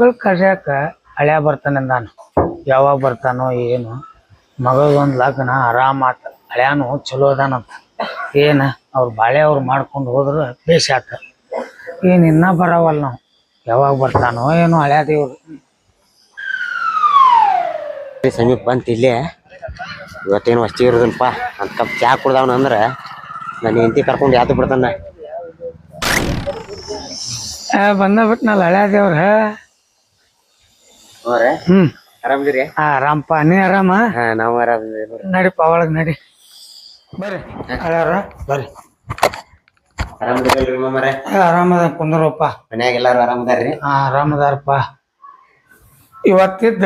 ಮಗಳು ಕರ್ಯಾಕ ಹಳ್ಯಾ ಬರ್ತಾನೆ ನಾನು ಯಾವಾಗ ಬರ್ತಾನೋ ಏನು. ಮಗಳದೊಂದು ಲಗ್ನ ಆರಾಮ ಆತ. ಹಳ್ಯಾನು ಚಲೋ ಅದಾನಂತ. ಏನ ಅವ್ರು ಬಾಳೆ ಅವ್ರು ಮಾಡ್ಕೊಂಡು ಹೋದ್ರೆ ಬೇಷ ಆತ. ಏನು ಇನ್ನ ಬರವಲ್ಲ ನಾವು. ಯಾವಾಗ ಬರ್ತಾನೋ ಏನೋ ಹಳ್ಯಾ ದೇವ್ರು. ಸಮೀಪ ಬಂತ ಇಲ್ಲೇ. ಇವತ್ತೇನು ಅಷ್ಟೇ ಇರೋದಿಲ್ಲಪ್ಪ. ಅಂತ ಕಪ್ ಚಾ ಕುಡ್ದವನ ಅಂದ್ರ ನನ್ನ ಹೆಂಡತಿ ಕರ್ಕೊಂಡು ಯಾತು ಬಿಡ್ತಾನ. ಬಂದ ಬಿಟ್ನಲ್ಲ ಹಳ್ಯಾ ದೇವ್ರ. ಹ್ಮ್. ಆರಾಮದಿರಿ ಆರಾಮಪ್ಪ. ನೀ ಆರಾಮ? ಹಾ ನಾವು ಆರಾಮ ನಡಿಪ್ಪ ಒಳಗ್ ನಡಿ. ಬರ್ರಿ. ಹಳ್ಯಾರ ಬರ್ರಿ. ಆರಾಮದಿರಲ್ರಿ ಮಾಮರೆ? ಆರಾಮದ ಕುಂದ್ರಪ್ಪ. ಮನ್ಯಾಗ ಎಲ್ಲಾರು ಆರಾಮದಾರ್ರಿ ಹಾ ಆರಾಮದಾರಪ್ಪ ಇವತ್ತಿದ್ದ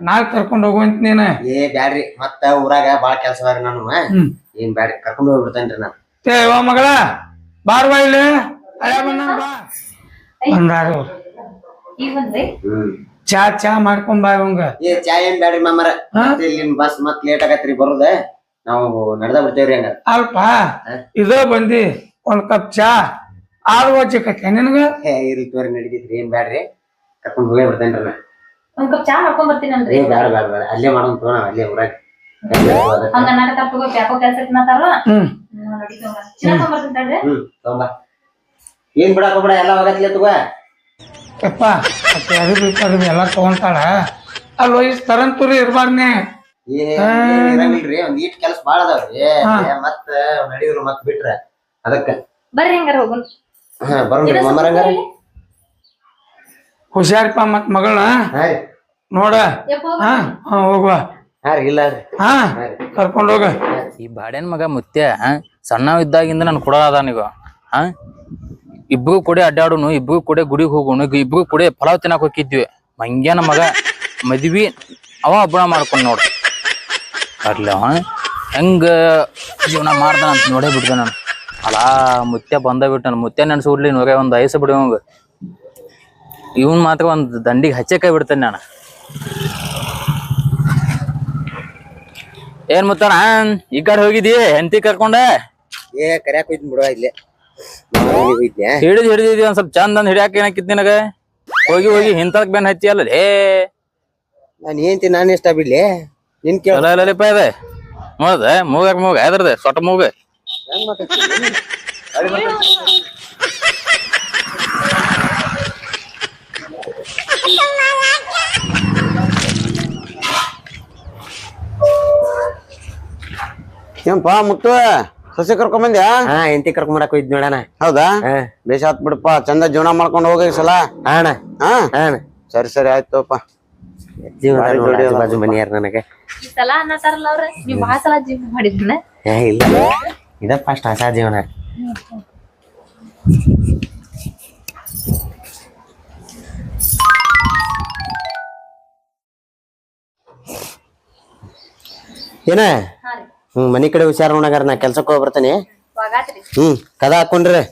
ನಾಳೆ ಕರ್ಕೊಂಡು ಹೋಗುವಂತ ನೀನ? ಏ ಬ್ಯಾಡ್ರಿ. ಮತ್ತ ಊರಾಗ ಬಾಳ ಕೆಲಸ ಬಾರಿ ನಾನು. ಹ್ಮ್. ಏನ್ ಬ್ಯಾಡ್ರಿ ಕರ್ಕೊಂಡು ಹೋಗ್ಬಿಡ್ತೇನ್ರಿ ನಾನು. ಏ ಯವ್ವ ಮಗಳ ಬಾರ್ ಬಾ ಇಲ್ಲಿ ಹಳೆ ಬಂದ ಬಾ ಬಂದ್ರಿ? ಹ್ಮ್. ಚಾ ಚಾ ಮಾಡ್ಕೊಂಡ್ ಬಾ ಅವಂಗ ಏ ಚಾ ಏನ್ ಬ್ಯಾಡ್ರಿ ಮಾಮರ? ಹಾ? ಮತ್ತೆ ಬಸ್ ಮತ್ ಲೇಟ್ ಆಗತ್ರಿ ಬರುದ. ನಾವು ನಡ್ದ ಬಿಡ್ತೇವ್ರಿ ಹಂಗ. ಅಲ್ಪ ಇದ ಬಂದಿ ಒಂದ್ ಕಪ್ ಚಾ. ಆರು ವಜ್ಜಕತ್ತೆ ನಿನಗ? ಏ ಇರ್ಲಿ ತೋರಿ ನಡೀತೈತ್ರಿ ಏನ್ ಬ್ಯಾಡ್ರಿ? ಕರ್ಕೊಂಡ್ ಹೋಗೇ ಬಿಡ್ತೇನ್ರಿ ನಾ. ಒಂದ್ ಕಪ್ ಚಾ ಮಾಡ್ಕೊಂಡ್ ಬರ್ತೀನಿ ಏ ಬ್ಯಾಡ ಬ್ಯಾಡ ಬ್ಯಾಡ. ಅಲ್ಲೇ ಮಾಡೋಣ ತಗೋಣ ಅಲ್ಲೇ ಊರಾಗ. ಹಂಗ ನಾಟಕ ತಗೋ ಯಾಕೋ ಹ್ಮ್. ಚಿನ್ನ ಬರ್ತೀನಿ ತಡ್ರಿ. ಹ್ಮ್ ತಗೊಂಬ. ಏನ್ ಬಿಡಾಕೋ ಬಿಡ ಎಲ್ಲ ಹೋಗತ್ಲೆ ತಗೋ. ಯಪ್ಪ ಅದು ಅರಿವಿ ಅರಿವಿ ಎಲ್ಲ ತಗೊಂತಾಳ? ಅಲ್ಲಿ ವಯಸ್ಸು ತರಂತೂರಿ ಇರ್ಬಾರ್ನೆ ಇರಂಗಿಲ್ರಿ ಒಂದ್ ಈಟ್ ಕೆಲಸ ಬಾಳ ಅದಾವ್ರಿ ಏ, ಮತ್ತ ನಡೀದ್ರು ಮತ್ ಬಿಟ್ರ ಅದಕ್ಕ. ಬರ್ರಿ ಹಂಗಾರ ಹೋಗೋಣ. ಹಾ ಬರೋಣ್ರಿ ಮಮ್ಮರಂಗಾರ ಹುಷಾರಿಪ್ಪ ಮತ್ ಮಗಳ ನೋಡ. ಯಪ್ಪ ಹಾ ಹಾ ಹೋಗುವ. ಹಾ ರೀ ಇಲ್ಲ ರೀ. ಹಾ ಕರ್ಕೊಂಡ್ ಹೋಗ. ಈ ಬಾಡ್ಯಾನ ಮಗ ಮುತ್ಯ ಸಣ್ಣ ಸಣ್ಣವ್ ಇದ್ದಾಗಿಂದ ನನ್ ಕೊಡೋದಾನೀಗ ಹಾ ಇಬ್ರು ಕೂಡ ಅಡ್ಡಾಡುನು, ಇಬ್ರು ಕೂಡ ಗುಡಿಗೆ ಹೋಗೋನು ಇಬ್ರು ಕೂಡ ಫಲಾವ್ ತಿನ್ನಕ್ ಹೋಗಿದ್ವಿ ಮಂಗ್ಯಾನ ಮಗ ಮದ್ವಿ ಅವ ಹಬ್ಬಣ ಮಾಡ್ಕೊಂಡು ನೋಡ್. ಅರ್ಲಿ ಅವ ಹೆಂಗ ಜೀವನ ಮಾಡ್ದಾನ ಅಂತ ನೋಡೇ ಬಿಡ್ದೆ ನಾನು. ಅಲಾ ಮುತ್ಯ ಬಂದ ಮುತ್ತೆ ಮುತ್ಯ ನೆನ್ಸ್ಬಿಡ್ಲಿ ನೋಡೇ ಒಂದ್ ಐಸ ಬಿಡಿ ಅವಂಗ. ಇವನ್ ಮಾತ್ರ ಒಂದ್ ದಂಡಿಗೆ ಹಚ್ಚಕಾಯಿ ಬಿಡ್ತೇನೆ ನಾನು. ಏನ್ ಮುತ್ತಾನ ಈ ಕಡೆ ಹೋಗಿದಿ ಹೆಂಡತಿ ಕರ್ಕೊಂಡೆ? ಏ, ಕರ್ಯಾಕ್ ಹೋಯ್ತು ಬಿಡುವ ಇಲ್ಲೇ. ಹಿಡಿದ್ ಹಿಡಿದಿದ್ವಿ ಒಂದ್ ಸ್ವಲ್ಪ ಚಂದ ಅಂದ್ ಹಿಡಿಯಾಕ ಏನಾಕಿತ್ ನಿನಗ? ಹೋಗಿ ಹೋಗಿ ಹಿಂತಕ್ ಬೆನ್ ಹಚ್ಚಿ ಅಲ್ಲ ನಾನು ನಾನ್ ಏನ್ತಿ ನಾನು ಇಷ್ಟ ಬಿಡ್ಲಿ? ನಿನ್ ಕೇಳ ಇದೆ. ನೋಡ್ದ ಮೂಗ ಮೂಗ ಎದ್ರದ ಸೊಟ್ಟ ಮೂಗ. ಏನಪ್ಪ ಮುತ್ತು. ಸಸಿ ಕರ್ಕೊಂಡ್ ಬಂದ್ಯಾ ಹಾ ಹೆಂಡತಿ ಕರ್ಕೊಂಡ್ ಮಾಡಕ್ ಹೋಯ್ತು ನೋಡಣ ಹೌದಾ? ಬೇಷ ಆತ್ ಬಿಡಪ್ಪ ಚಂದ ಜೀವನ ಮಾಡ್ಕೊಂಡು ಹೋಗಿ ಸಲ. ಹಾ ಅಣ್ಣ. ಹಾ? ಅಣ್ಣ. ಸರಿ ಸರಿ ಆಯ್ತಪ್ಪ. ಜೀವನ ಬಾಜು ಮನಿಯಾರ ನನಗೆ. ಸಲ ಅನ್ನತಾರಲ್ಲ ಅವ್ರ? ನೀವ್ ಬಾಳ ಸಲ ಜೀವನ ಮಾಡಿದ್ನ ಏ ಇಲ್ಲ. ಇದ ಫಸ್ಟ್ ಹೊಸ ಜೀವನ. ಏನ? ಹ್ಮ್ ಮನಿ ಕಡೆ ಹುಷಾರ್ ನೋಡಗಾರ ನಾ ಕೆಲ್ಸಕ್ಕೆ ಹೋಗಿ ಬರ್ತಾನೆ. ವಾಗಾತ್ರಿ ಹ್ಮ್ ಕದ ಹಾಕೊಂಡ್ರಿ.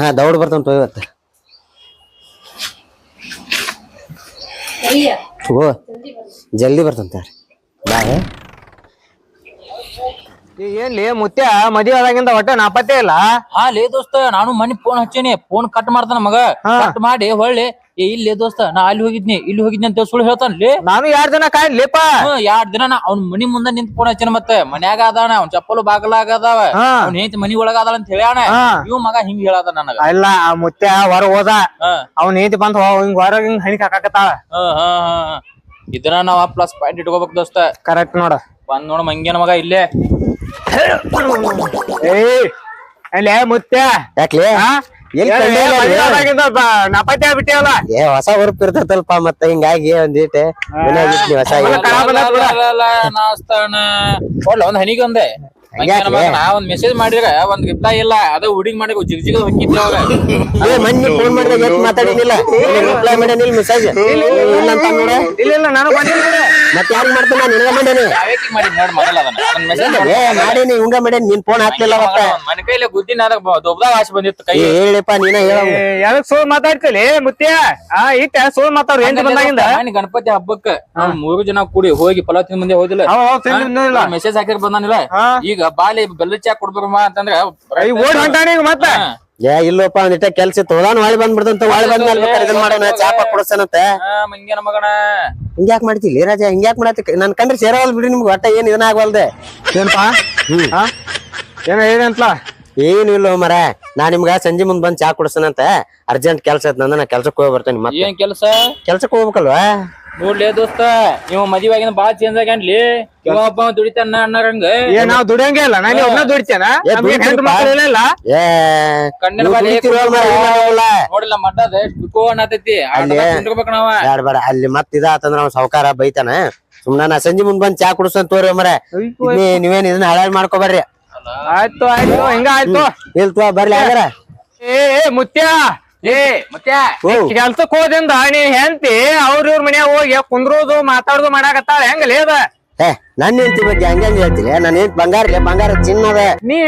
ಹಾ ದೌಡ್ ಬರ್ತಾನ ತೋ ಇವತ್ತು. ಓ ಜಲ್ದಿ ಬರ್ತಂತ ಬಾಯ್ ಏನ್ಲಿ ಮುತ್ಯ ಮದ್ವೆ ಆದಾಗಿಂದ ಒಟ್ಟ ನಾಪತ್ತೆ ಇಲ್ಲ? ಹಾ ಲೇ ದೋಸ್ತ ನಾನು ಮನಿ ಫೋನ್ ಹಚ್ಚೇನಿ. ಫೋನ್ ಕಟ್ ಮಾಡ್ತಾನ ಮಗ. ಕಟ್ ಮಾಡಿ ಹೊಳ್ಳಿ. ಏ ಇಲ್ಲೇ ದೋಸ್ತ ನಾ ಅಲ್ಲಿ ಹೋಗಿದ್ನಿ ಇಲ್ಲಿ ಹೋಗಿದ್ನಿ ಅಂತ ಸುಳ್ಳು ಹೇಳ್ತಾನ ಲೇ. ನಾನು ಎರಡ್ ದಿನ ಕಾಯ್ಲಿಪ್ಪ ಎರಡ್ ದಿನ ನಾ ಅವ್ನ ಮನಿ ಮುಂದೆ ನಿಂತ್ ಫೋನ್ ಹಚ್ಚೇನ ಮತ್ತೆ ಮನ್ಯಾಗ ಅದಾನ ಅವ್ನ ಚಪ್ಪಲು ಬಾಗಲಾಗ ಅದಾವ. ಅವ್ನ ಹೆಂಡತಿ ಮನಿ ಒಳಗ ಅದಾಳ ಅಂತ ಹೇಳ್ಯಾನ. ಇವ್ ಮಗ ಹಿಂಗ್ ಹೇಳದ ನನಗ. ಇಲ್ಲ ಆ ಮುತ್ಯ ಹೊರ ಹೋದ. ಅವ್ನ ನೀತಿ ಬಂತ ಹಿಂಗ್ ಹೊರ ಹಿಂಗ್ ಹಣಿ ಹಾಕಾಕತ್ತಾಳ. ಹ ಹಾ ಹಾ ಇದನ್ನ ನಾವ್ ಪ್ಲಸ್ ಪಾಯಿಂಟ್ ಇಟ್ಕೋಬೇಕು ದೋಸ್ತ. ಕರೆಕ್ಟ್ ನೋಡ. ಬಂದ್ ನೋಡ ಮಂಗೇನ ಮಗ ಇಲ್ಲೇ. ಏ ಅಲ್ಲೇ ಮುತ್ಯ ಯಾಕ್ಲೆ ನಾಪತ್ತೆ ಏ ಹೊಸ ಹುರುಪ್ ಇರ್ತೈತಲ್ಪ ಮತ್ತೆ ಹಿಂಗಾಗಿ ಒಂದಿಟ್ ಹೊಸ ಒಂದ್ ಹನಿಗೆ ಒಂದೇ ಮೆಸೇಜ್ ಮಾಡಿದ್ರ ಒಂದ್ ರಿಪ್ಲೈ ಇಲ್ಲ. ಅದ ಹುಡುಗಿ ಮಾಡಿ ಜಿಗ್ ಜಿಗ್ ಹೊಕ್ಕಿದ್ದೆ ಅವಾಗ. ಏ ಮನ್ನಿ ಫೋನ್ ಮಾಡಿದಾಗ ಎತ್ ಮಾತಾಡಿನಿಲ್ಲ ರಿಪ್ಲೈ ಮಾಡ್ಯಾನಿಲ್ಲ ಮೆಸೇಜ್ ಇಲ್ಲ ಇಲ್ಲ ನಾನು ಬಂದಿಲ್ಲ. ಮತ್ತೆ ಮಾಡ್ತಾನ? ನಿನಗ ಮಾಡೇನಿ ಮಾಡಿ ನೋಡಿ ಅದನ್ನ. ಮೆಸೇಜ್ ನಿನ್ ಫೋನ್ ಹಾಕ್ಲಿಲ್ಲ ಅವತ್ತ ಮನ ಕೈಲಿ ಗುದ್ದಿನ ದೊಬ್ದಾಗ ಆಸೆ ಬಂದಿತ್ತು ಕೈ ಏ ಹೇಳಿಪ್ಪ ನೀನ ಹೇಳ. ಏ, ಯಾವ್ದಕ್ ಸುಳ್ಳು ಮಾತಾಡ್ಕಲಿ ಮುತ್ಯ ಆ ಇಟ್ಟ ಸುಳ್ಳು ಮಾತಾಡ್ರು ಏನ್ ಬಂದಾಗಿಂದ? ಗಣಪತಿ ಹಬ್ಬಕ್ಕ ಮೂರು ಜನ ಕೂಡಿ ಹೋಗಿ ಫಲ ತಿಂದ ಮುಂದೆ ಹೋದಿಲ್ಲ. ಮೆಸೇಜ್ ಹಾಕಿರ್ ಬಂದಾನಿಲ್ಲ. ಹಾ. ಈಗ ಬಾಲಿ ಬೆಲ್ಲ ಚಾ ಕೊಡ್ಬೇಕಮ್ಮ ಅಂತಂದ್ರ ಈ ಓಡ್ ಹೊಂಟಾಣ ಈಗ ಮತ್ತ? ಏ ಇಲ್ಲಪ್ಪ ಒಂದಿಟ್ಟ ಕೆಲ್ಸ ಇತ್ತು. ಹೋದಾನ ಹೊಳಿ ಬಂದ್ಬಿಡ್ತಂತ ಹೊಳಿ ಬಂದ್ಮೇಲೆ ಮಾಡೋಣ ಚಾಪ ಕೊಡಸನಂತ? ಮಂಗ್ಯನ ಮಗನ. ಹಿಂಗ್ಯಾಕ್ ಮಾಡ್ತಿಲಿ ರಾಜ? ಹಿಂಗ್ಯಾಕ್ ಮಾಡತ್ತಿ ನನ್ ಕಂಡ್ರೆ ಸೇರವಲ್ ಬಿಡಿ ನಿಮ್ಗೆ ಒಟ್ಟ ಏನ್ ಇದನ್ನ ಆಗವಲ್ದೆ? ಏನಪ್ಪಾ? ಏನ ಏನಂತಲ ಏನು ಇಲ್ಲ ಮರ. ನಾ ನಿಮ್ಗ ಸಂಜೆ ಮುಂದ್ ಬಂದ್ ಚಾ ಕುಡಸನಂತೆ. ಅರ್ಜೆಂಟ್ ಕೆಲ್ಸ ಐತ್ ನಂದ ನಾ ಕೆಲ್ಸಕ್ಕೆ ಹೋಗಿ ಬರ್ತೇನೆ ಮತ್ತೆ. ಏನ್ ಕೆಲಸ? ಕೆಲ್ಸಕ್ಕೆ ಹೋಗ್ಬೇಕಲ್ವಾ? ನೋಡ್ಲಿ ದೋಸ್ತ ಇವ ಮದಿವಾಗಿನ ಬಾಳ ಚೇಂಜ್ ಆಗ್ಯಾನ್ಲಿ. ಇವ ಒಬ್ಬ ದುಡಿತಾನ ಅಣ್ಣರಂಗ ಏ ನಾವ್ ದುಡಿಯಂಗೆ ಇಲ್ಲ ನಾನು ದುಡಿತೇನ? ನಮ್ಗೆ. ಇಲ್ಲ ಕಣ್ಣಿನ ನೀವ್ ಬಾರಿ. ನೋಡಿಲ್ಲ ಮಟ್ಟದ ಬಿಕೋ ಅನ್ನತೈತಿ. ಅಲ್ಲಿ- ತಿನ್ಕೋಬೇಕು ನಾವ. ಬ್ಯಾಡ ಬೇಡ ಅಲ್ಲಿ ಮತ್ ಇದಾತಂದ್ರ ಅವ್ನ ಸಾವ್ಕಾರ ಬೈತಾನ. ಸುಮ್ನ ನಾ ಸಂಜೆ ಮುಂದ್ ಬಂದ್ ಚಾ ಕುಡಿಸ್ತಾನ ತೋರಿ ಮರ. ನೀವೇನ್ ಇದನ್ನ ಹಾಳಾಳ್ ಮಾಡ್ಕೋಬರ್ರಿ ಆಯ್ತು ಆಯ್ತು ಹಿಂಗ ಆಯ್ತು? ಇಲ್ ತೋ ಬರ್ಲಿ ಯಾರ ಏ ಏ ಮುತ್ಯ ಏ ಮತ್ತೆ ಕೆಲ್ಸಕ್ ಹೋದಿಂದ ನೀ ಹೆಂತಿ ಅವ್ರ ಇವ್ರ ಮನ್ಯಾಗ ಹೋಗಿ ಕುಂದ್ರೋದು ಮಾತಾಡೋದು ಮಾಡಾಕತ್ತಾಳ. ಹೆಂಗಲೇ ಅದ? ಏ ನನ್ನ ಹೆಂಡತಿ ಬಗ್ಗೆ ಹಂಗ ಹೇಳ್ತೀರಿ? ನನ್ನ ಹೆಂಡತಿ ಬಂಗಾರ ಬಂಗಾರ ಚಿನ್ನದ ನೀ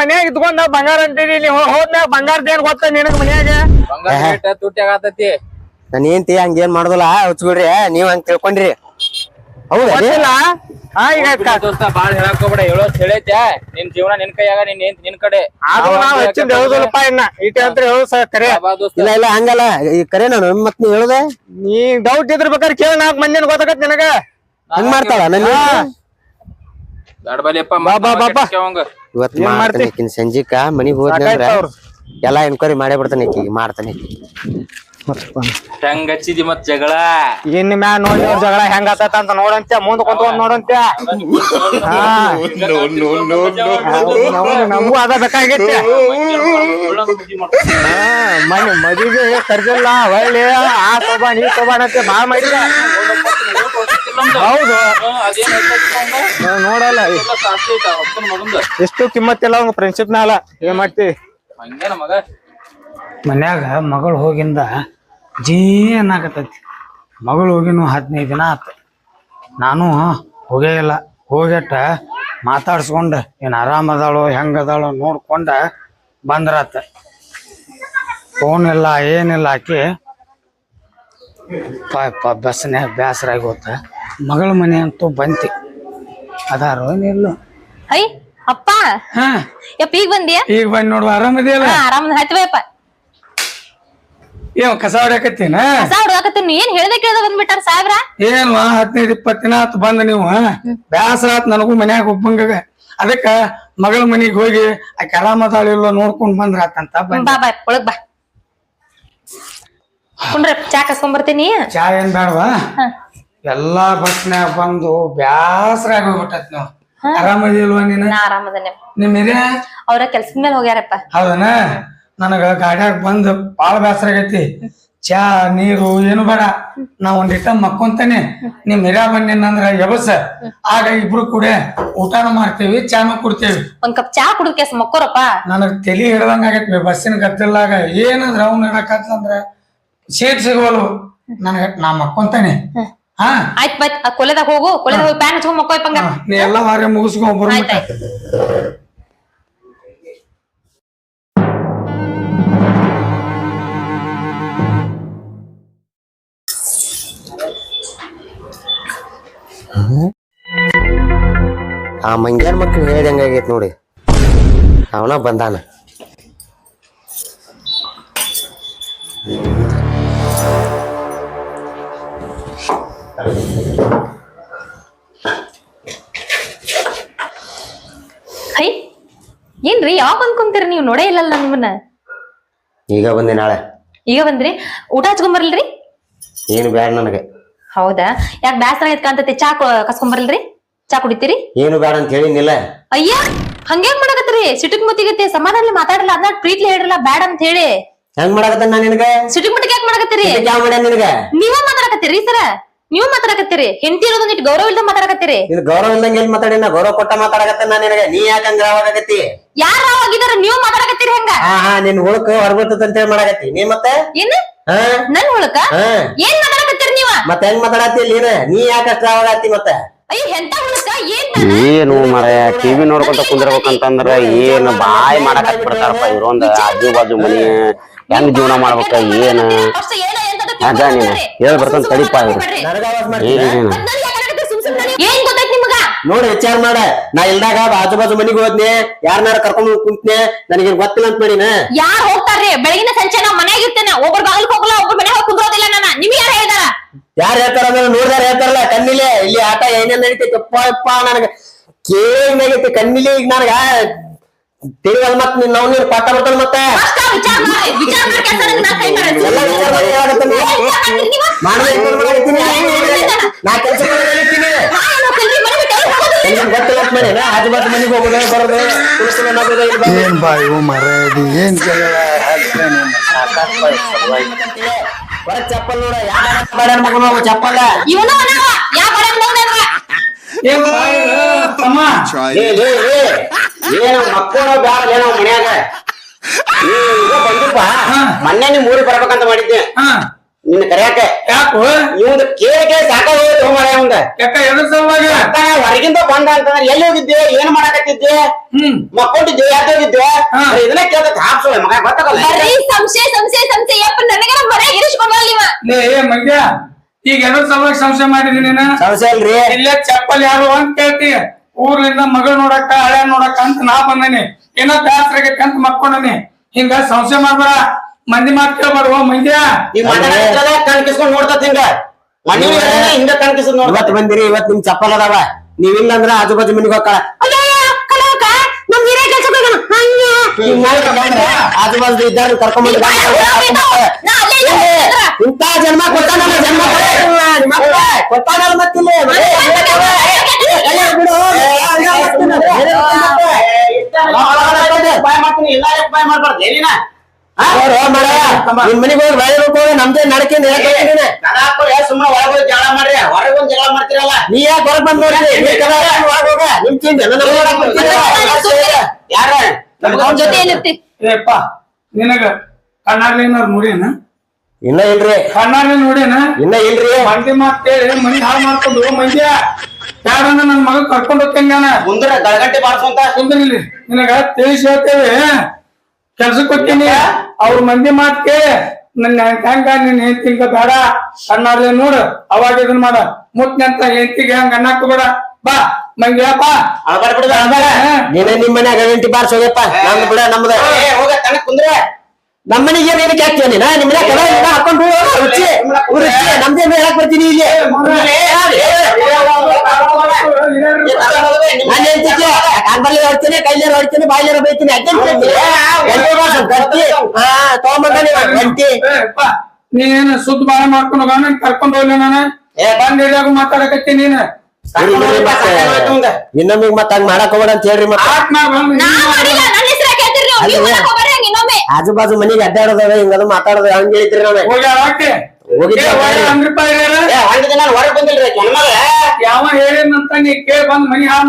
ಮನ್ಯಾಗ ಇದ್ಕೊಂಡ ಬಂಗಾರ ಅಂತೀರಿ ನೀ ಹೋದ್ ಹೋದ್ಮ್ಯಾಗ ಬಂಗಾರದ ಏನ್ ಗೊತ್ತ ನಿನಗ್ ಮನ್ಯಾಗ? ಬಂಗಾರ ತುಟ್ಟಿ ಆಗತೈತಿ ನನ್ನ ಹೆಂಡತಿ ಹಂಗೇನ್ ಮಾಡುದಿಲ್ಲ ಹಚ್ಬಿಡ್ರಿ ನೀವ್ ಹಂಗ ತಿಳ್ಕೊಂಡ್ರಿ? ಗೊತ್ತಿಲ್ಲ ಹಾ ಈಗ ದೋಸ್ತ ಬಾಳ ಹೇಳಕ್ ಹೋಗ್ಬೇಡ ಹೇಳೋ ಹೇಳೈತೆ. ನಿನ್ ಜೀವನ ನಿನ್ ಕೈಯಾಗ ನಿನ್ ಏನ್ ನಿನ್ ಕಡೆ. ಆದ್ರೂ ನಾವ್ ಹೆಚ್ಚಿಂದ ಹೇಳುದಿಲ್ಲಪ್ಪ ಇನ್ನ. ಇಟ್ಟ ಅಂತ ಹೇಳು ಸ ಕರೆ. ಬಾ ದೋಸ್ತ. ಇಲ್ಲ ಇಲ್ಲ ಹಂಗಲ್ಲ. ಈ ಕರೆ ನಾನು ಮತ್ ನೀವ್ ಹೇಳುದೆ? ನೀ ಡೌಟ್ ಇದ್ರ ಬೇಕಾದ್ರೆ ಕೇಳ ನಾಲ್ಕು ಮಂದಿನ ಗೊತ್ತಾಗತ್ ನಿನಗ. ಹಂಗ್ ಮಾಡ್ತಾಳ? ನನ್ನ ಹೆಂಡ್ತಿ? ಬಾ, ಬಾ, ಬಾ, ಬಾ. ಇವತ್ ಏನ್ ಮಾಡ್ತಾನೆ ಈಕಿನ್ ಸಂಜಿಕ ಮನಿಗ್ ಹೋದ್ನಂದ್ರ ಸಾಕಾಯ್ತು. ಎಲ್ಲಾ ಎನ್ಕ್ವೈರಿ ಮಾಡೇ ಬಿಡ್ತಾನೆ ಮಾಡ್ತಾನೆ ಹೆಂಗ್ ಹಚ್ಚಿದಿ ಮತ್ ಜಗಳ? ಇನ್ ಮ್ಯಾ ನೋಡಿ ಅವ್ರ ಜಗಳ ಹೆಂಗ್ ಆತತ ಅಂತ ನೋಡಂತೆ ಮುಂದ್ ಕುಂತ್ಕೊಂಡ್ ಹೌದು, ನಮ್ಗೂ- ಅದ ಬೇಕಾಗೈತಿ. ಮನೆ ಮದುವೆ ಕರ್ದಿಲ್ಲ ಒಳ್ಳೆ ಆ ಸೋಬಾ ನೀ ಬಾಳ್ ಮಾಡಿದ. ಹೌದು. ನೋಡಲ್ಲ. ಎಷ್ಟು ಕಿಮ್ಮತ್ತಿಲ್ಲ ಅವ್ನ ಫ್ರೆಂಡ್ಶಿಪ್ ನಾಲ ಏನ್ ಮಾಡ್ತಿ? ಹಂಗೇನ ಮಗ? ಮನ್ಯಾಗ ಮಗಳು ಹೋಗಿಂದ ಜೀ ಅನ್ನಾಕತ್ತೈತಿ ಮಗಳು ಹೋಗಿನೂ ಹದಿನೈದು ದಿನ ಆತ. ನಾನು ಹೋಗೇ ಇಲ್ಲ. ಹೋಗ್ಯಟ ಮಾತಾಡ್ಸ್ಕೊಂಡು ಏನು ಆರಾಮದಾಳೋ ಹೆಂಗದಾಳೋ ನೋಡ್ಕೊಂಡ ಬಂದ್ರಾತ. ಫೋನ್ ಇಲ್ಲ ಏನಿಲ್ಲ ಆಕಿ ಪಾಪ ಬಸ್ನೇ ಬೇಸರ ಆಗೋತ ಮಗಳ ಮನೆ ಅಂತೂ ಬಂತಿ. ಅದಾರೋ ಏನಿಲ್ಲ ಅಯ್ಯ ಅಪ್ಪ. ಹಾ. ಯಪ್ಪ ಈಗ ಬಂದಿಯಾ? ಈಗ ಬಂದ್ ನೋಡುವ ಆರಾಮದಿಯಲ್ಲ ಆರಾಮ ಹತ್ವಯಪ್ಪ ಏನ್ ಕಸ ಹೊಡ್ಯಾಕತ್ತೀನ? ಕಸ ಹುಡುಗಾಕತ್ತೀನಿ ಏನ್ ಹೇಳ್ದೆ ಕೇಳ್ದ ಬಂದ್ಬಿಟ್ಟಾರ ಸಾಹೇಬ್ರ? ಏನು ಹದಿನೈದು ಇಪ್ಪತ್ತು ದಿನ ಆತು ಬಂದ ನೀವು ಬ್ಯಾಸರ ಆತ್ ನನಗೂ ಮನ್ಯಾಗ ಒಬ್ಬಂಗ ಅದಕ್ಕ ಮಗಳ ಮನಿಗ್ ಹೋಗಿ ಆಕೆ ಆರಾಮದಾಳಿಲ್ಲ ನೋಡ್ಕೊಂಡ್ ಬಂದ್ರ ಆತಂತ ಬಂದ. ಬಾ ಬಾ ಒಳಗ್ ಬಾ. ಕುಂಡ್ರ ಚಾ ಕಸ್ಕೊಂಡ್ ಬರ್ತೀನಿ. ಚಾ ಏನ್ ಬೇಡವಾ ಎಲ್ಲಾ ಬಸ್ನ್ಯಾಗ ಬಂದು ಬ್ಯಾಸರ ಆಗಿ ನೀವು ಆರಾಮದಿಲ್ವಾ ನೀನು? ಆರಾಮದನೆ. ನಿಮ್ ಹಿರಿಯ ಅವ್ರ ಕೆಲ್ಸದ ಮೇಲೆ ಹೋಗ್ಯಾರಪ್ಪ. ಹೌದನ? ನನಗ ಗಾಡ್ಯಾಗ ಬಂದ್ ಬಾಳ ಬೇಸರ ಆಗೈತಿ. ಚಾ ನೀರು ಏನು ಬೇಡ. ನಾ ಒಂದಿಟ್ಟ ಮಕ್ಕೊಂತಾನೆ. ನಿಮ್ ಹಿರಿಯ ಬಂದಿನಂದ್ರ ಎಬಸ. ಆಗ ಇಬ್ರು ಕೂಡ ಊಟಾನು ಮಾಡ್ತೇವಿ ಚಾನು ಕುಡ್ತೇವಿ. ಒಂದ್ ಕಪ್ ಚಾ ಕುಡಿದ್ ಕೆಸ್ ಮಕ್ಕೋರಪ್ಪ. ನನಗ್ ತಲಿ ಹಿಡ್ದಂಗ ಆಗೈತಿ ಬಸ್ಸಿನ ಗತ್ತಿಲ್ಲಾಗ ಏನಂದ್ರ ಅವ್ನ ಹಿಡಕತ್ತಂದ್ರ ಸೀಟ್ ಸಿಗೋಲ್ವು ನನಗ ನಾ ಮಕ್ಕೊಂತಾನೆ. ಹಾ? ಆಯ್ತ್ ಕೊಲೆದಾಗ ಹೋಗು. ಕೊಲೆದಾಗ ಹೋಗಿ ಪ್ಯಾನ್ ಹಚ್ಕೊಂಡ್ ಮಕ್ಕೋಯಪ್ಪಂಗ ನೀ ಎಲ್ಲಾ ವಾರ ಮುಗಿಸ್ಕೊಂಡ್ ಬರ್ಬಿಟ್ಟ ಆ ಮಂಗ್ಯಾನ ಮಕ್ಳು ಹೇಳ್ದಂಗ ಆಗೈತ್ ನೋಡಿ. ಅವನ ಬಂದಾನ. ಹೈ ಏನ್ರಿ ಯಾವಾಗ ಬಂದ್ಕೊಂತೀರಿ ನೀವು? ನೋಡೇ ಇಲ್ಲಲ್ಲ ನಿಮ್ಮನ್ನ. ಈಗ ಬಂದೆ ನಾಳೆ. ಈಗ ಬಂದ್ರಿ? ಊಟ ಹಚ್ಕೊಂಬರಲ್ರಿ ಏನು ಬ್ಯಾಡ ನನಗೆ. ಹೌದಾ? ಯಾಕೆ ಬ್ಯಾಸರ ಐತ್ ಕಾಂತತಿ ಚಾ ಕು- ಕಸ್ಕೊಂಡ್ ಬರ್ಲ್ರಿ? ಚಾ ಕುಡಿತೀರಿ? ಏನು ಬೇಡ ಅಂತ ಹೇಳಿನಿಲ್ಲ ಅಯ್ಯ ಹಂಗೇನ್ ಮಾಡಕತ್ತೀರಿ? ಸಿಟಕ್ ಮುತ್ತಿಗತ್ತೆ ಸಮಾಧಾನ ಮಾತಾಡಲ್ಲ ಅದನ್ನ ಪ್ರೀತಿ ಹೇಳಿರಲ್ಲ ಬ್ಯಾಡ ಅಂತ ಹೇಳಿ. ಹೆಂಗ್ ಮಾಡಕತ್ತ ನಾ ನಿನಗ? ಸಿಟಿಕ್ ಮುಟ್ಟಿಗೆ ಯಾಕೆ ಮಾಡಕತ್ತೀರಿ? ಯಾವ ಮಾಡ ನಿನಗ? ನೀವ ಮಾತಾಡಕತ್ತೀರಿ ಸರ? ನೀವು ಮಾತಾಡಕತ್ತೀರಿ? ಹೆಂಡತಿ ಇರೋದು ಇಟ್ಟು ಗೌರವ ಇಲ್ದ ಮಾತಾಡಕತ್ತೀರಿ? ಇದು ಗೌರವ ಇಲ್ದಂಗ ಎಲ್ಲಿ ಮಾತಾಡಿ? ನಾ ಗೌರವ ಕೊಟ್ಟ ಮಾತಾಡಕತ್ತ ನಾ ನಿನಗ. ನೀ ಯಾಕ ಹಂಗ ಯಾರ ಆಗಿದಾರ ನೀವು ಮಾತಾಡಕತ್ತೀರಿ ಹೆಂಗ? ಹಾ ಹಾ ನಿನ್ ಹುಳಕ್ ಹೊರಬಿಡ್ತದ ಅಂತ ಹೇಳಿ ಮಾಡಕತ್ತಿ. ನೀ ಮತ್ತೆ? ಏನ್? ಹಾ? ನನ್ ಹುಳಕ? ಹಾ. ಏನ್ ಮಾತಾಡಕತ್ತೀರಿ ನೀವ? ಮತ್ತೆ ಹೆಂಗ್ ಮಾತಾಡತ್ತಿ ನೀನ? ನೀ ಯಾಕ ಅಷ್ಟ ಆಗತ್ತಿ ಮತ್ತೆ? ಏನ್ ಮರ ಟಿವಿ ನೋಡ್ಕೊಂತ ಕುಂದಿರ್ಬೇಕಂತಂದ್ರ ಏನ್ ಬಾಯ್ ಮಾಡಕ್ ಬಿಡ್ತಾರಪ್ಪ ಇವ್ರೊಂದ್ ಆಜು ಬಾಜು ಮನಿ. ಹೆಂಗ್ ಜೀವನ ಮಾಡ್ಬೇಕ? ಏನ್? ಅಷ್ಟೇ ಏನ ಎಂತದು ಅದ ನೀನ್ ಹೇಳ್ ಬರ್ತಾನ ತಡಿಪ ಇವ್ರು ನೋಡಿ ವಿಚಾರ ಮಾಡ. ನಾ ಇಲ್ದಾಗ ಆಜು ಬಾಜು ಮನಿಗ್ ಹೋದ್ನೆ. ಯಾರನ್ನಾರ ಕರ್ಕೊಂಡ್ ಕುಂತ್ನೆ. ನನಗೆ ಗೊತ್ತಿಲ್ಲ ಅಂತ ಮಾಡಿನ? ಯಾರ್ ಹೋಗ್ತಾರ್ರಿ? ಬೆಳಗಿನ ಸಂಚೆ ನಾ ಮನ್ಯಾಗ ಒಬ್ಬರು ಬಾಗಿಲ್ ಹೋಗಲ್ಲ ಒಬ್ಬರು ಮನೆ ಹೋಗಿ ಕುಂದ್ರೋದಿಲ್ಲ ನಾನು. ನಿಮ್ಗೆ ಯಾರು ಹೇಳ್ದಾರ? ಯಾರು ಹೇಳ್ತಾರ ಅದನ್ನ ನೋಡ್ದಾರ ಹೇಳ್ತಾರಲ್ಲ ಕಣ್ಣಿಲೆ. ಇಲ್ಲಿ ಆಟ ಏನೇನ್ ನಡೀತೈತಿ ಅಪ್ಪ ಅಪ್ಪ ನನಗ ಕೇಳಿನಾಗೈತಿ ಕಣ್ಣಿಲೆ. ಈಗ ನನಗ ತಿಳಿವಲ್ ಮತ್ ನೀನ್ ನಾವ್ ನೀನ್ ಪಾಠ ಬರ್ತಾನ ಮತ್ತೆ? ನಾ ಕೆಲಸ ಗೊತ್ತಿಲ್ಲ ಆಜು ಬಾಜು ಮನೆಗೆ ಹೋಗೋದು ಬರೋದು? ಏನ್ ಬಾಯ್ ಮರದಿ ಏನ್ ಜಗಳ. ಹಾಕ್ತಾನೆ ಸಾಕಾಗ್ ಬಾ, ಸಲುವಾಗಿ. ಹೊರಗ್ ಚಪ್ಪಲ್ ನೋಡ ಯಾರ ಬಾಡ್ಯಾನ ಮಗನು ಅವ ಚಪ್ಪಲ್ಲ ಇವನು ಅನವ ಯಾ ಬಡ ಬಂದವ ಏನ್ ಬಾ ಇದು, ತಮ್ಮ. ಏ ಏ ಏ ಏನು ಮಕ್ಕಳು ಬ್ಯಾಡ ಏನೋ ಮನ್ಯಾಗ. ನೀ ಈಗ ಬಂದಿಪ್ಪ ಮೊನ್ನೆ ನೀ ಊರಿಗೆ ಬರ್ಬೇಕಂತ ಮಾಡಿದ್ದೆ. ಹಾ. ನಿನ್ನ ಕರ್ಯಾಕ? ಯಾಕೋ? ಇವಂದ ಕೇಳಿ ಕೇಳಿ ಸಾಕಾಗೋಯ್ತು ಮಾಡ ಇವಂದ ಯಾಕ ಎದ್ರ ಸಲುವಾಗಿ ಅತ್ತ ಹೊರಗಿಂದ ಬಂದ ಅಂತಂದ್ರೆ ಎಲ್ಲಿ ಹೋಗಿದ್ದೆ? ಏನ್ ಮಾಡಕತ್ತಿದ್ದೆ? ಹ್ಮ್. ಮಕ್ಕೊಂಡಿದ್ದೆ ಯಾಕೆ ಹೋಗಿದ್ದೆ? ಹಾ. ಇದನ್ನ ಕೇಳ್ದ ಹಾಪ್ಸೋಳೆ ಮಗ ಗೊತ್ತಾಗಲ್ಲ ಬರೀ ಸಂಶಯ ಸಂಶಯ ಸಂಶಯ. ಯಪ್ಪ ನನಗೆ ನಮ್ಮ ಮನೆ ಇರಿಸ್ಕೊಂಡಲ್ಲ ಲೇ ಮಂಗ್ಯ ಈಗ ಏನೋ ಸಲುವಾಗಿ ಸಂಶಯ ಮಾಡಿದೀನಿ ಇಲ್ಲ ಸಮಸ್ಯೆ ಅಲ್ರಿ. ಇಲ್ಲೇ ಚಪ್ಪಲ್ ಯಾರು ಅಂತ ಕೇಳ್ತಿ. ಊರ್ಲಿಂದ ಮಗಳು ನೋಡಕ್ಕ ಹಳೆ ನೋಡಕ್ಕ ಅಂತ ನಾ ಬಂದೇನಿ. ಏನೋ ಬ್ಯಾಸ್ರಾಗೈತಿ ಅಂತ ಮಕ್ಕೊಂಡನಿ. ಹಿಂಗ ಸಂಶಯ ಮಾಡ್ಬೇಡ. ಮಂದಿ ಮಾತ್ ಕೇಳ್ಬಾರ್ದು ಮಂಗ್ಯ ಈ ಮಾತಾಡೋದ್ರಲ್ಲ ಕಣ್ ಕಿಸ್ಕೊಂಡ್ ನೋಡ್ತತ್ ಹಿಂಗ ಮನೆ ಹಿಂಗ ಕಣ್ ನೋಡ್ತ ಇವತ್ ಬಂದಿರಿ ಇವತ್ ನಿಮ್ ಚಪ್ಪಲ್ ಅದಾವ ನೀವಿಲ್ಲ ಅಂದ್ರ ಆಜು ಬಾಜು ಮನಿಗೆ ಹೋಗೋಣ ಆಜು ಬಾಜು ಇದ್ದಾರ ಕರ್ಕೊಂಡ್ ಬಂದ್ ನಾ ಅಲ್ಲೇ ಇದ್ದೆ. ಇಂತ ಜನ್ಮ ಮಾಡ್ತೀನಿ ಇಲ್ಲ ಕೊಟ್ಟಾನಲ್ಲ ಮತ್ತಿಲ್ಲ ನಿನ್ ಮನಿಗ್ ಹೋಗಿ ಬಾಯಿ ಹೋಗಿ ನಮ್ದೇ ನಡ್ಕೊಂಡು ಸುಮ್ಮನೆ ಒಳಗೋಗಿ ಜಗಳ ಮಾಡ್ರಿ. ಹೊರಗೊಂದ್ ಜಗಳ ಮಾಡ್ತಿರಲ್ಲ. ನೀ ಯಾಕೆ ಹೊರಗ್ ಬಂದ್ ನೋಡ್ರಿ? ಒಳಗೋಗ ನಿಮ್ ತಿಂದ ಯಾರ? ನಿಮ್ಮ ಜೊತೆ ಏನಿರ್ತಿ ಏಪ್ಪ ನಿನಗ ಕಣ್ಣಾಗ್ಲಿ ಏನಾರು ನೋಡೇನ? ಇನ್ನ ಇಲ್ರಿ. ಕಣ್ಣಾಗ್ಲಿ ನೋಡೇನ? ಇನ್ನ ಇಲ್ರಿ. ಮಂದಿ ಮಾತ್ ಕೇಳಿ ಮನಿ ಹಾಳು ಮಾಡ್ಕೊಂಡು ಮಂದ್ಯ. ಯಾರನ್ನ ನನ್ ಮಗ ಕರ್ಕೊಂಡು ಹೋಗ್ತೇನೆ ನಾನು? ಮುಂದ್ರ ಗಳಗಂಟೆ ಬಾರ್ಸಂತ ಕುಂದ್ರಿಲ್ಲಿ ನಿನಗ ತಿಳಿಸಿ ಹೇಳ್ತೇವೆ. ಕೆಲ್ಸಕ್ಕೆ ಹೋಗ್ತೀನಿ. ಅವ್ರ ಮಂದಿ ಮಾತ್ ಕೇಳಿ ನನ್ನ ಹೆಂಗ ನಿನ್ ಹೆಂಡತಿಗ ಬೇಡ ಕಣ್ಣಾರ್ಲೆ ನೋಡು ಅವಾಗ ಇದನ್ ಮಾಡ ಮುತ್ತ ಅಂತ ಹೆಂಡತಿಗೆ ಹಂಗ ಅನ್ನಕ್ ಬೇಡ ಬಾ ಮಂಗ್ಯಪ್ಪ ಅಳ್ಬಾಡ್ ಬಿಡುದ ನೀನೇ ನಿಮ್ಮ ಮನ್ಯಾಗ ಗಂಟಿ ಬಾರ್ಸ್ ಹೋಗಪ್ಪ ನಮ್ದು ಬಿಡ ನಮ್ದ ಹೋಗ ತನ ಕುಂದ್ರೆ ನಮ್ಮ ಮನೆಗೆ ಏನ್ ಏನಕ್ಕೆ ಹಾಕ್ತೀಯ ನೀನ ನಿಮ್ ಮನ್ಯಾಗ ಕಡ ಇಲ್ಲ ಹಾಕೊಂಡು ರುಚಿ ರುಚಿ ನಮ್ದೇ ಮೇಲೆ ಹಾಕ್ ಬರ್ತೀನಿ ಇಲ್ಲಿ ಹೊಡ್ತೀನಿ ಕೈಲೇರ್ ಹೊಡ್ತೀನಿ ಬಾಯ್ಲೇರ ಬೈತೀನಿ ತಗೊಂಬಂದ ಗಂಟಿ ನೀನ್ ಸುದ್ದ ಬಾಳ ಮಾಡ್ಕೊಂಡು ಹೋಗೋಣ ಕರ್ಕೊಂಡು ಹೋಗ್ಲಿ ನಾನು ಏ, ಬಂದ್ ಇದ್ದಾಗ ಮಾತಾಡಕತ್ತಿ ನೀನ್. ಇನ್ನೊಮ್ಮೆ ಮತ್ತ ಹಂಗ ಮಾಡಕ್ ಹೋಗ್ಬೇಡ ಅಂತ ಹೇಳ್ರಿ ಮತ್ತೆ ಆಜು ಬಾಜು ಮನೆಗೆ ಅಡ್ಡಾಡೋದವ ಹಿಂಗದು ಮಾತಾಡೋದು ಹಂಗ ಹೇಳಿದ್ರಿ ನಾವೇ ಯಾವ ಹೇಳಿನಂತ ನೀ ಕೇಳಿ ಬಂದ್ ಮನಿ ಹಾಳು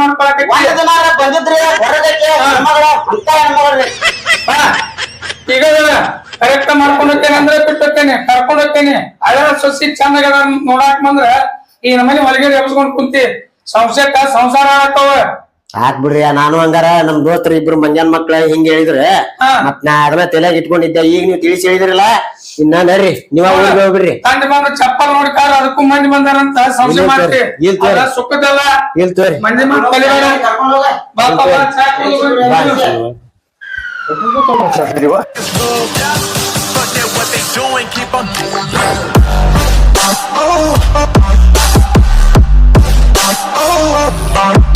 ಬಂದಿದ್ರಿ ಅಂತ ಹೆಣ್ಮಗಳ್ರಿ ಬಾ. ಈಗ ಕರೆಕ್ಟ್ ಮಾಡ್ಕೊಂಡು ಹೋಗ್ತೇನೆ ಅಂದ್ರೆ ಬಿಟ್ಟು ಹೋಗ್ತೇನೆ ಕರ್ಕೊಂಡು ಹೋಗ್ತೇನೆ ಹಳೆ ಸೊಸಿ ಚಂದಾಗ ನೋಡಾಕ್ ಬಂದ್ರ ಈ ನಮ್ಮನೆ ಹೊಲಿಗೆ ಎಬ್ಸ್ಕೊಂಡ್ ಕುಂತಿ ಸಂಶಯಕ್ಕ ಸಂಸಾರ ಆಗತ್ತವ ಆತ್ ಬಿಡ್ರಿ ನಾನು ಹಂಗಾರ ನಮ್ ದೋಸ್ತರು ಇಬ್ರು ಮಂಜಾನ್ ಮಕ್ಳ ಹಿಂಗ ಹೇಳಿದ್ರೆ. ಮತ್ ನಾ ಅದನ್ನ ತಲೆಯಾಗ ಇಟ್ಕೊಂಡಿದ್ದೆ ಈಗ ನೀವು ತಿಳಿಸಿ ಹೇಳಿದ್ರಲ್ಲ ಇನ್ನ ನಡ್ರಿ ನೀವ ಊರಿಗೆ ಹೋಗ್ಬಿಡ್ರಿ ಚಪ್ಪಲ್ ನೋಡ್ಕಾರ ಅದಕ್ಕೂ ಮಂದಿ ಬಂದಾರಂತ ಸಂಶಯ ಸುಖದಲ್ಲ ಇಲ್ ತೋರಿ ಮಂದಿ Oh, oh, ಬಾ